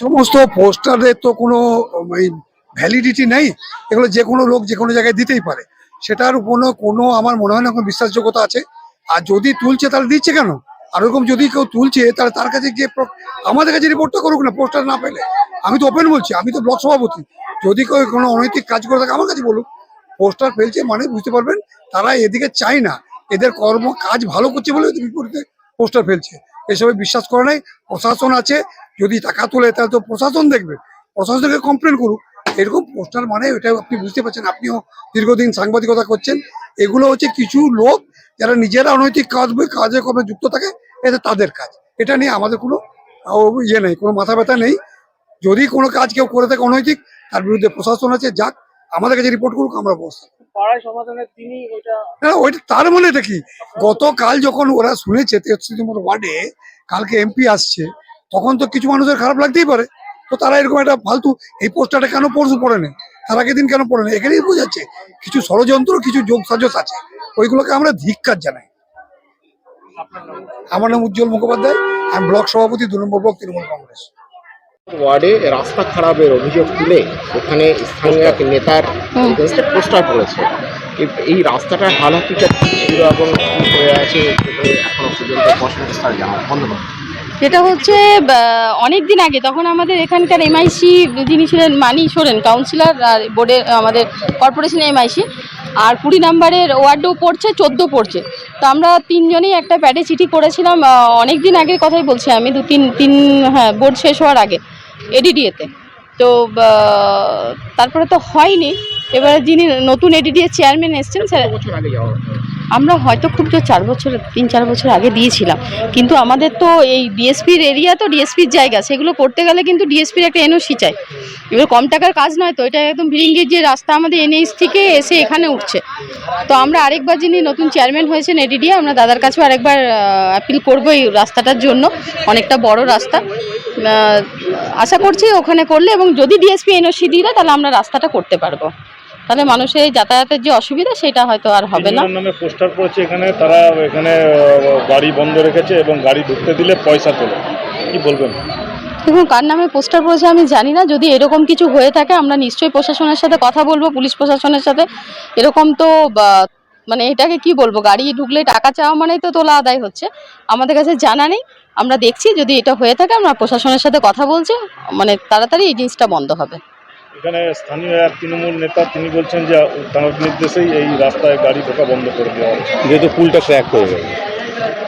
সমস্ত পোস্টারের তো কোনো ভ্যালিডিটি নেই। এগুলো যে কোনো লোক যে কোনো জায়গায় দিতেই পারে। সেটার কোনো কোনো আমার মনে হয় না কোনো বিশ্বাসযোগ্যতা আছে। আর যদি তুলছে, তাহলে দিচ্ছে কেন? আর ওরকম যদি কেউ তুলছে, তাহলে তার কাছে গিয়ে আমাদের কাছে রিপোর্টটা করুক না পোস্টার না পেলে। আমি তো ওপেন বলছি, আমি তো ব্লক সভাপতি। যদি কেউ কোনো অনৈতিক কাজ করে থাকে, আমার কাছে বলুক। পোস্টার ফেলছে মানে বুঝতে পারবেন, তারা এদিকে চায় না। এদের কর্ম কাজ ভালো করছে বলে বিপরীতে পোস্টার ফেলছে। এসবে বিশ্বাস করে নাই, প্রশাসন আছে। যদি টাকা তোলে, তাহলে তো প্রশাসন দেখবে। প্রশাসনকে কমপ্লেন করুক। এরকম পোস্টার মানে এটা আপনি বুঝতে পারছেন, আপনিও দীর্ঘদিন সাংবাদিকতা করছেন। এগুলো হচ্ছে কিছু লোক যারা নিজেরা অনৈতিক কাজ কাজে কর্মে যুক্ত থাকে এটা তাদের কাজ। এটা নিয়ে আমাদের কোনো ইয়ে নেই কোনো মাথা ব্যথা নেই। যদি কোনো কাজ কেউ করে থাকে অনৈতিক তার বিরুদ্ধে প্রশাসন আছে যাক আমাদের কাছে রিপোর্ট করুক আমরা করব। তিনি ওইটা তার মানে এটা কি গতকাল যখন ওরা শুনেছে নম্বর ওয়ার্ডে কালকে এমপি আসছে তখন তো কিছু মানুষের খারাপ লাগতেই পারে। তো তারা এরকম একটা ফালতু এই পোস্টারটা কেন পরশু পড়ে নেই তার আগের দিন কেন পড়ে নেই? এখানেই বোঝাচ্ছে কিছু ষড়যন্ত্র কিছু যোগ সাজস আছে। ওইগুলোকে আমরা ধিক্কার জানাই। আমার নাম উজ্জ্বল মুখোপাধ্যায় আমি ব্লক সভাপতি দু নম্বর ব্লক তৃণমূল কংগ্রেস। ওয়ার্ডে রাস্তা খারাপের অভিযোগ তুলে ওখানে স্থানীয় এক নেতার পোস্টার পড়েছে। এই- এই রাস্তাটার হাল হকিকত কি ছিল এবং হয়ে আছে? এখনও পর্যন্ত স্পষ্ট জানা বন্ধ করে যেটা হচ্ছে অনেক দিন আগে তখন আমাদের এখানকার এমআইসি যিনি ছিলেন মানি সোরেন কাউন্সিলর আর বোর্ডের আমাদের কর্পোরেশনের এমআইসি আর কুড়ি নাম্বারের ওয়ার্ডও পড়ছে, চোদ্দ পড়ছে। তো আমরা তিনজনেই একটা প্যাডে চিঠি করেছিলাম অনেক দিন আগের কথাই বলছি আমি, দু, তিন তিন হ্যাঁ বোর্ড শেষ হওয়ার আগে এডিডিএতে তো তারপরে তো হয়নি। এবারে যিনি নতুন এডিডিএ চেয়ারম্যান এসছেন, স্যার আমরা হয়তো খুব জোর চার বছর, তিন চার বছর আগে দিয়েছিলাম। কিন্তু আমাদের তো এই ডিএসপির এরিয়া তো ডিএসপির জায়গা, সেগুলো করতে গেলে কিন্তু ডিএসপির একটা এনওসি চাই। এবার কম টাকার কাজ নয় তো, এটা একদম ভিরিঙ্গির যে রাস্তা আমাদের এনএইচ থেকে এসে এখানে উঠছে। তো আমরা আরেকবার যিনি নতুন চেয়ারম্যান হয়েছেন এডিডিএ আমরা দাদার কাছেও আরেকবার অ্যাপিল করব এই রাস্তাটার জন্য। অনেকটা বড় রাস্তা। আশা করছি ওখানে করলে এবং যদি ডিএসপি এনওসি দেয়, তাহলে আমরা রাস্তাটা করতে পারব। তাহলে মানুষের এই যাতায়াতের যে অসুবিধা সেটা হয়তো আর হবে না। নামে পোস্টার পড়েছে এখানে তারা এখানে গাড়ি বন্ধ রেখেছে এবং গাড়ি ঢুকতে দিলে পয়সা তোলে। কি বলবেন? দেখুন কার নামে পোস্টার পড়েছে আমি জানি না। যদি এরকম কিছু হয়ে থাকে আমরা নিশ্চয়ই প্রশাসনের সাথে কথা বলব পুলিশ প্রশাসনের সাথে। এরকম তো মানে এটাকে কি বলব গাড়ি ঢুকলে টাকা চাওয়া মানেই তো তোলা আদায় হচ্ছে। আমাদের কাছে জানা নেই। আমরা দেখছি যদি এটা হয়ে থাকে আমরা প্রশাসনের সাথে কথা বলছি। মানে তাড়াতাড়ি এই জিনিসটা বন্ধ হবে। এখানে স্থানীয় এক তৃণমূল নেতা তিনি বলছেন যে তার নির্দেশেই এই রাস্তায় গাড়ি ঢোকা বন্ধ করে দেওয়া হয়েছে। যেহেতু পুলটা ক্র্যাক হয়ে যাবে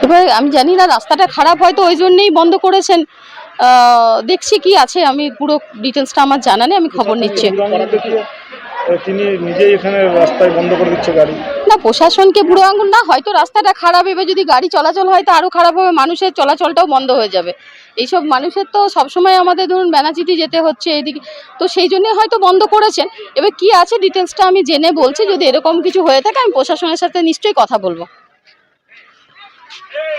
এবার আমি জানি না রাস্তাটা খারাপ হয়তো ওই জন্যেই বন্ধ করেছেন। দেখছি কি আছে আমি পুরো ডিটেলসটা আমার জানা নেই আমি খবর নিচ্ছি। তিনি নিজেই এখানে রাস্তায় বন্ধ করে দিচ্ছে গাড়ি। না, প্রশাসনকে বুড়ো আঙুল না, হয়তো রাস্তাটা খারাপ এবার যদি গাড়ি চলাচল হয় তো আরও খারাপ হবে, মানুষের চলাচলটাও বন্ধ হয়ে যাবে। এইসব মানুষের তো সবসময় আমাদের ধরুন ব্যানাচিটি যেতে হচ্ছে এদিকে তো সেই জন্যে হয়তো বন্ধ করেছেন। এবার কি আছে ডিটেলসটা আমি জেনে বলছি, যদি এরকম কিছু হয়ে থাকে আমি প্রশাসনের সাথে নিশ্চয়ই কথা বলব।